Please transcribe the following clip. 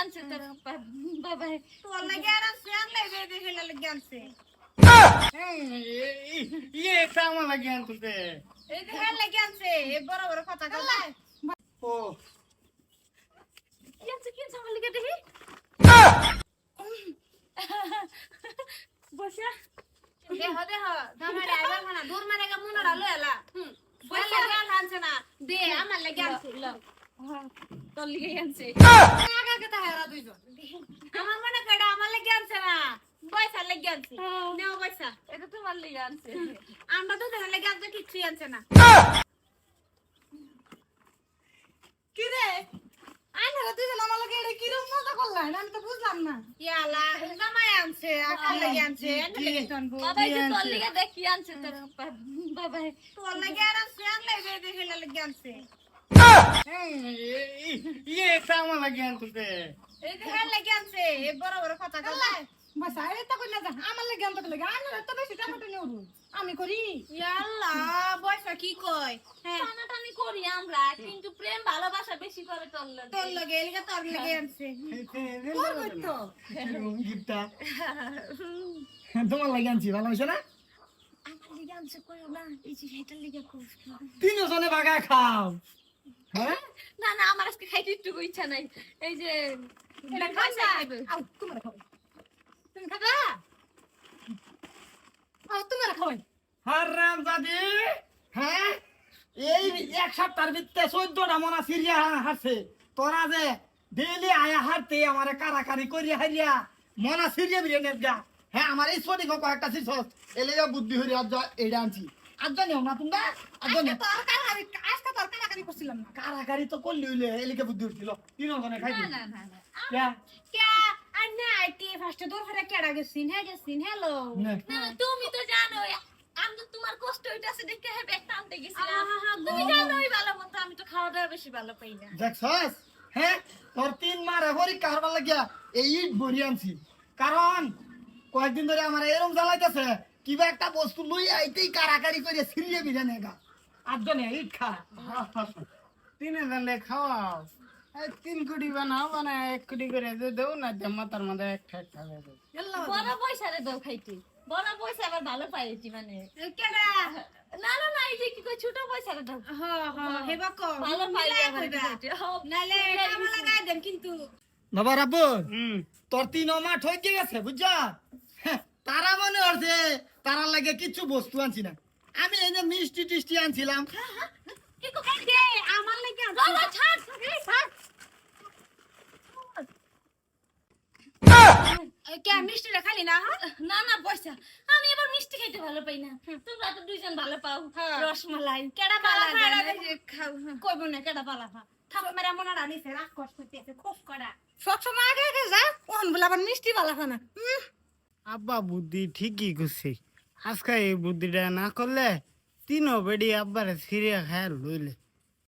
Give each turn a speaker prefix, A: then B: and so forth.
A: আনছে তোর বাবা
B: তোর লাগে আর আছে আনলে দে দে হেলা লাগে আনছে
C: ইয়ে একটা আমার লাগে আনতে
B: এই যে হেলা লাগে আনছে এ বড় বড় কথা কথা
C: ও
A: কি আনছে কি আনছে আমার লিগে দেখি বসা
B: দেহ দেহ দামারে আইবা মানা দূর মানে গা মুনরা লয়লা হুম বলে গাল আনছে না দে আমার লাগে আনছে
A: তোর লিগে আনছে।
B: আগা কথা হেরা দুইজন। আমার মনে কড়া আমার লাগে আনছে না। পয়সা লাগে আনছে। নেও পয়সা।
A: এটা তোমার লিগে আনছে।
B: আমরা তো দেখা লাগে আনছে না। কি রে? আইনারা দুইজন আমার লাগে এটা কিরম মজা করলা? আমি তো বুঝলাম না। ইয়ালা জামাই আনছে আকাল লাগে আনছে এনে লাগে টানবো
A: বাবা যে তোর লিগে দেখ আনছে তোর বাবা।
B: তোর লাগে আর আনছে আনলে দে দে লাগে আনছে।
D: আমি করি
B: কি
A: করি আমরা কিন্তু প্রেম ভালোবাসা বেশি করে তোর লাগে
B: তোর লাগে
C: তোমার লাগে আনছি ভালো হয়েছে না
A: আমার আনছে না এই যে
C: তিনজনে বাগা খাও।
A: না না আমার আজকে খাইতে একটু ইচ্ছা নাই। এই যে
B: এটা
A: পয়সা
B: খাবা?
D: আউ তোমার খাও তুমি খাবা? আউ তোমার খাওয়াই
C: হারাম দাদি হ্যাঁ? এই এক সপ্তাহের ভিতরে চোদ্দটা মনা সিরিয়া হারছে। তোরা যে আয়া হারতে আমার কারাকারি করিয়া হারিয়া মনা সিরিয়া বিরিয়ানি গা হ্যাঁ আমার এই ছোটি কয়েকটা শিশ এলে বুদ্ধি হরি আজ এইটা আনছি। আজ জানিও না তোমরা
D: আজকে করছিলাম না
C: কারাকারি তো করলি হইলে এলিকে বুদ্ধি তিনজনে খাইবি
A: না না না
B: ক্যা? আন্না আইটি ফার্স্টে দূর কেডা গেছিন হ্যাঁ গেছিন হ্যালো
C: না।
A: না, তুমি তো জানো আমি তো তোমার কষ্ট হইতাছে দেখে হে ব্যাগটা আনতে গেছিলাম। তুমি জানোই ভালো মতো আমি তো খাওয়া দাওয়া বেশি ভালো পাই না।
C: দেখছস হ্যাঁ তোর তিন মারে পরীক্ষা হবার লাগিয়া এই ইট ভরি আনছি। কারণ কয়েকদিন ধরে আমার এরম জ্বালাইতেছে। কিবা একটা বস্তু লই আইতেই কারাকারি করে সিরিয়ে বিজানে গা। আর জনে ইট খা। তিন জনে খাওয়াও। তিন কোটি বানাও বানায় এক কোটি করে দে দেও না যে মাথার মধ্যে এক ঠাক খাবে।
A: বড় পয়সা রে দাও খাইতে। বড় পয়সা আবার ভালো পাইছি মানে।
B: কেডা?
A: না না না এই যে কি কই ছোট পয়সা রে দাও।
B: হ হ হেবা কো
A: ভালো আবার
B: নালে কামা লাগাই দেন কিন্তু।
C: বাবা রাব্বু তোর তিন মাঠ হয়ে গেছে বুঝছা? তারা মনে হচ্ছে তারা লাগে কিছু বস্তু আনছি না। আমি এই যে মিষ্টি টিষ্টি আনছিলাম।
A: কি খাই
B: আমার লাগি কে মিষ্টিটা খালি না? হ্যাঁ
A: না না পয়সা। আমি এবার মিষ্টি খাইতে ভালো পাই না। তোমরা তো দুইজন ভালো পাও।
B: হ্যাঁ।
A: রসমালাই
B: কেডা বালা
A: কালা
B: খাড়া
A: জানে।
B: বেশি খাও কইব না কেডা বালা খা থাপ মেরা মনা রানি সে রাগ কষ্ট খুব কড়া।
D: সব সময় আগে আগে যা ওহন বলে আবার মিষ্টি বালা খানা
C: আব্বা বুদ্ধি ঠিকই করছে। আজকে এই বুদ্ধিটা না করলে তিনও বেডি আব্বারে সিরিয়া খায় লইলে।